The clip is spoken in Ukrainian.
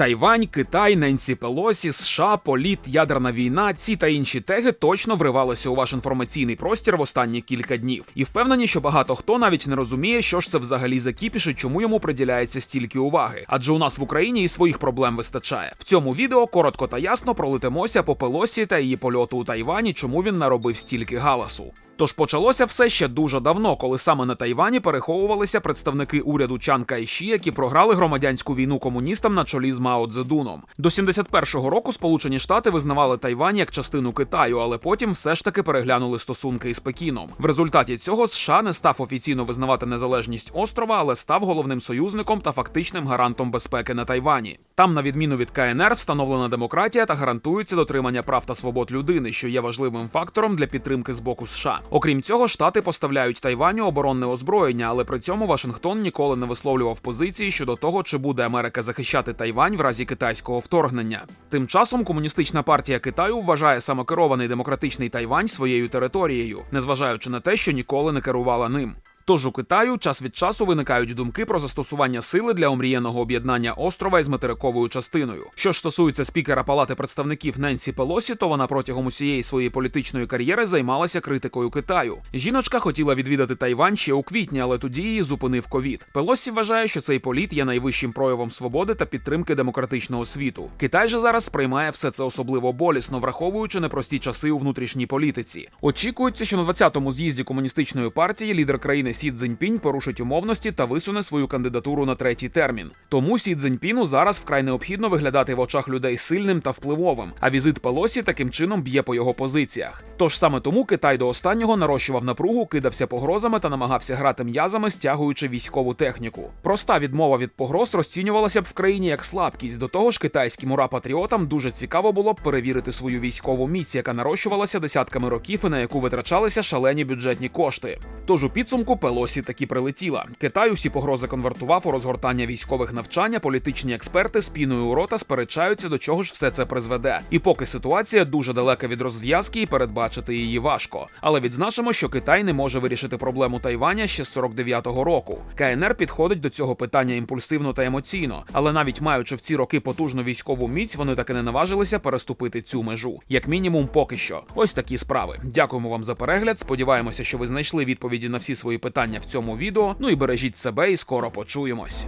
Тайвань, Китай, Ненсі Пелосі, США, політ, ядерна війна. Ці та інші теги точно вривалися у ваш інформаційний простір в останні кілька днів. І впевнені, що багато хто навіть не розуміє, що ж це взагалі за кіпіш і чому йому приділяється стільки уваги. Адже у нас в Україні і своїх проблем вистачає. В цьому відео коротко та ясно пролетимося по Пелосі та її польоту у Тайвані, чому він наробив стільки галасу. Тож почалося все ще дуже давно, коли саме на Тайвані переховувалися представники уряду Чан Кайші, які програли громадянську війну комуністам на чолі з Мао Цзедуном. До 71-го року Сполучені Штати визнавали Тайвань як частину Китаю, але потім все ж таки переглянули стосунки із Пекіном. В результаті цього США не став офіційно визнавати незалежність острова, але став головним союзником та фактичним гарантом безпеки на Тайвані. Там, на відміну від КНР, встановлена демократія та гарантується дотримання прав та свобод людини, що є важливим фактором для підтримки з боку США. Окрім цього, штати поставляють Тайваню оборонне озброєння, але при цьому Вашингтон ніколи не висловлював позиції щодо того, чи буде Америка захищати Тайвань в разі китайського вторгнення. Тим часом комуністична партія Китаю вважає самокерований демократичний Тайвань своєю територією, незважаючи на те, що ніколи не керувала ним. Тож у Китаю час від часу виникають думки про застосування сили для омріяного об'єднання острова із материковою частиною. Що ж стосується спікера Палати представників Ненсі Пелосі, то вона протягом усієї своєї політичної кар'єри займалася критикою Китаю. Жіночка хотіла відвідати Тайвань ще у квітні, але тоді її зупинив ковід. Пелосі вважає, що цей політ є найвищим проявом свободи та підтримки демократичного світу. Китай же зараз сприймає все це особливо болісно, враховуючи непрості часи у внутрішній політиці. Очікується, що на 20-му з'їзді комуністичної партії лідер країни Сі Цзіньпінь порушить умовності та висуне свою кандидатуру на третій термін. Тому Сі Цзіньпіну зараз вкрай необхідно виглядати в очах людей сильним та впливовим. А візит Пелосі таким чином б'є по його позиціях. Тож саме тому Китай до останнього нарощував напругу, кидався погрозами та намагався грати м'язами, стягуючи військову техніку. Проста відмова від погроз розцінювалася б в країні як слабкість. До того ж, китайським ура-патріотам дуже цікаво було б перевірити свою військову міць, яка нарощувалася десятками років і на яку витрачалися шалені бюджетні кошти. Тож у підсумку Пелосі таки прилетіла. Китай усі погрози конвертував у розгортання військових навчання. Політичні експерти з у рота сперечаються, до чого ж все це призведе. І поки ситуація дуже далека від розв'язки, і передбачити її важко. Але відзначимо, що Китай не може вирішити проблему Тайваня ще з 49-го року. КНР підходить до цього питання імпульсивно та емоційно, але навіть маючи в ці роки потужну військову міць, вони таки не наважилися переступити цю межу. Як мінімум, поки що. Ось такі справи. Дякуємо вам за перегляд. Сподіваємося, що ви знайшли відповіді на всі свої питання в цьому відео. Ну і бережіть себе, і скоро почуємось.